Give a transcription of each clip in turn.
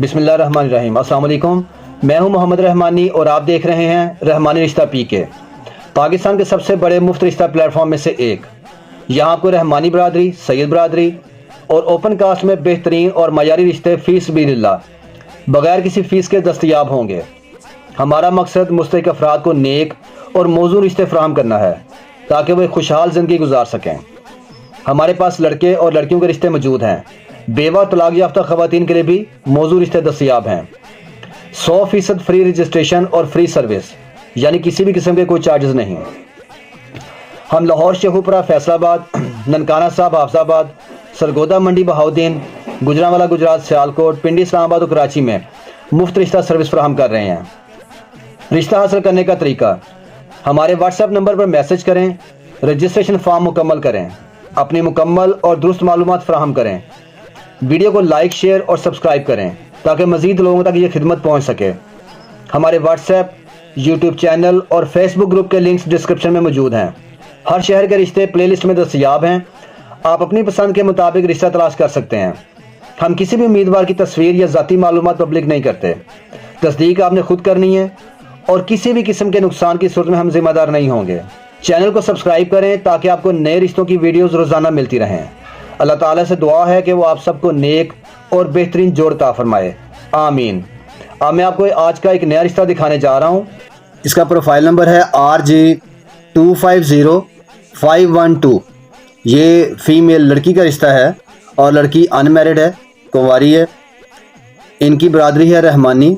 بسم اللہ الرحمن الرحیم۔ السلام علیکم۔ میں ہوں محمد رحمانی اور آپ دیکھ رہے ہیں رحمانی رشتہ پی کے۔ پاکستان کے سب سے بڑے مفت رشتہ پلیٹ فارم میں سے ایک۔ یہاں آپ کو رحمانی برادری، سید برادری اور اوپن کاسٹ میں بہترین اور معیاری رشتے فیس بھی اللہ، بغیر کسی فیس کے دستیاب ہوں گے۔ ہمارا مقصد مستحق افراد کو نیک اور موزوں رشتے فراہم کرنا ہے، تاکہ وہ ایک خوشحال زندگی گزار سکیں۔ ہمارے پاس لڑکے اور لڑکیوں کے رشتے موجود ہیں۔ بیوہ طلاق یافتہ خواتین کے لیے بھی موضوع رشتے دستیاب ہیں۔ سو فیصد فری رجسٹریشن اور فری سروس یعنی کسی بھی قسم کے کوئی چارجز نہیں۔ ہم لاہور شیخوپرا فیصل آباد، ننکانہ صاحب، حافظ آباد سرگودا منڈی بہاؤدین گجرانوالا، گجرات، سیالکوٹ، پنڈی، اسلام آباد اور کراچی میں مفت رشتہ سروس فراہم کر رہے ہیں۔ رشتہ حاصل کرنے کا طریقہ ہمارے واٹس ایپ نمبر پر میسج کریں رجسٹریشن فارم مکمل کریں، اپنی مکمل اور درست معلومات فراہم کریں۔ ویڈیو کو لائک، شیئر اور سبسکرائب کریں تاکہ مزید لوگوں تک یہ خدمت پہنچ سکے۔ ہمارے واٹس ایپ یوٹیوب چینل اور فیس بک گروپ کے لنکس ڈسکرپشن میں موجود ہیں۔ ہر شہر کے رشتے پلے لسٹ میں دستیاب ہیں۔ آپ اپنی پسند کے مطابق رشتہ تلاش کر سکتے ہیں۔ ہم کسی بھی امیدوار کی تصویر یا ذاتی معلومات پبلک نہیں کرتے۔ تصدیق آپ نے خود کرنی ہے اور کسی بھی قسم کے نقصان کی صورت میں ہم ذمہ دار نہیں ہوں گے۔ چینل کو سبسکرائب کریں تاکہ آپ کو نئے رشتوں کی ویڈیوز روزانہ ملتی رہیں۔ اللہ تعالیٰ سے دعا ہے کہ وہ آپ سب کو نیک اور بہترین جوڑتا فرمائے۔ آمین۔ اب میں آپ کو آج کا ایک نیا رشتہ دکھانے جا رہا ہوں۔ اس کا پروفائل نمبر ہے R G two five zero five one two یہ فیمیل لڑکی کا رشتہ ہے اور لڑکی ان میرڈ ہے کنواری ہے۔ ان کی برادری ہے رحمانی۔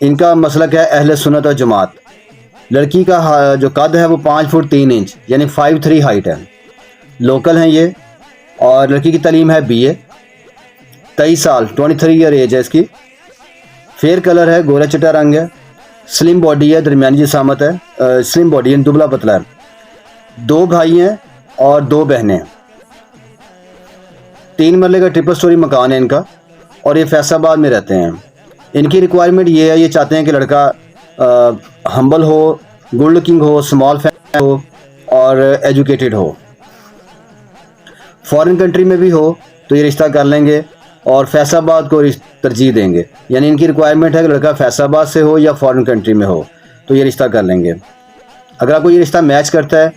ان کا مسلک ہے اہل سنت اور جماعت۔ لڑکی کا جو قد ہے وہ پانچ فٹ تین انچ یعنی فائیو تھری ہائٹ ہے۔ لوکل ہیں یہ۔ اور لڑکی کی تعلیم ہے بی اے، تیئیس سال ٹوئنٹی تھری ایئر ایج ہے اس کی۔ فیئر کلر ہے، گورا چٹا رنگ ہے۔ سلم باڈی ہے، درمیانی جسامت ہے۔ سلم باڈی ہے، دبلا پتلا ہے۔ دو بھائی ہیں اور دو بہنیں تین مرلے کا ٹرپل سٹوری مکان ہے ان کا اور یہ فیصل آباد میں رہتے ہیں۔ ان کی ریکوائرمنٹ یہ ہے، یہ چاہتے ہیں کہ لڑکا ہمبل ہو گڈ لکنگ ہو اسمال فیملی ہو اور ایجوکیٹڈ ہو۔ فورن کنٹری میں بھی ہو تو یہ رشتہ کر لیں گے اور فیصل آباد کو ترجیح دیں گے۔ یعنی ان کی ریکوائرمنٹ ہے کہ لڑکا فیصل آباد سے ہو یا فورن کنٹری میں ہو، تو یہ رشتہ کر لیں گے۔ اگر آپ کو یہ رشتہ میچ کرتا ہے،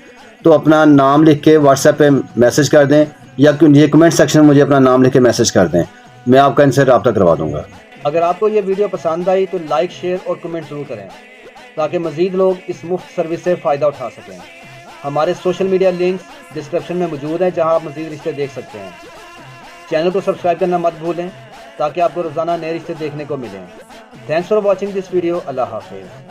تو اپنا نام لکھ کے واٹس ایپ پہ میسج کر دیں یا یہ کمنٹ سیکشن میں مجھے اپنا نام لکھ کے میسج کر دیں۔ میں آپ کا ان سے رابطہ کروا دوں گا۔ اگر آپ کو یہ ویڈیو پسند آئی تو لائک شیئر اور کمنٹ ضرور کریں، تاکہ مزید لوگ اس مفت سروس سے فائدہ اٹھا سکیں۔ ہمارے سوشل میڈیا لنکس ڈسکرپشن میں موجود ہے جہاں آپ مزید رشتے دیکھ سکتے ہیں۔ چینل کو سبسکرائب کرنا مت بھولیں تاکہ آپ کو روزانہ نئے رشتے دیکھنے کو ملیں۔ Thanks for watching this video اللہ حافظ۔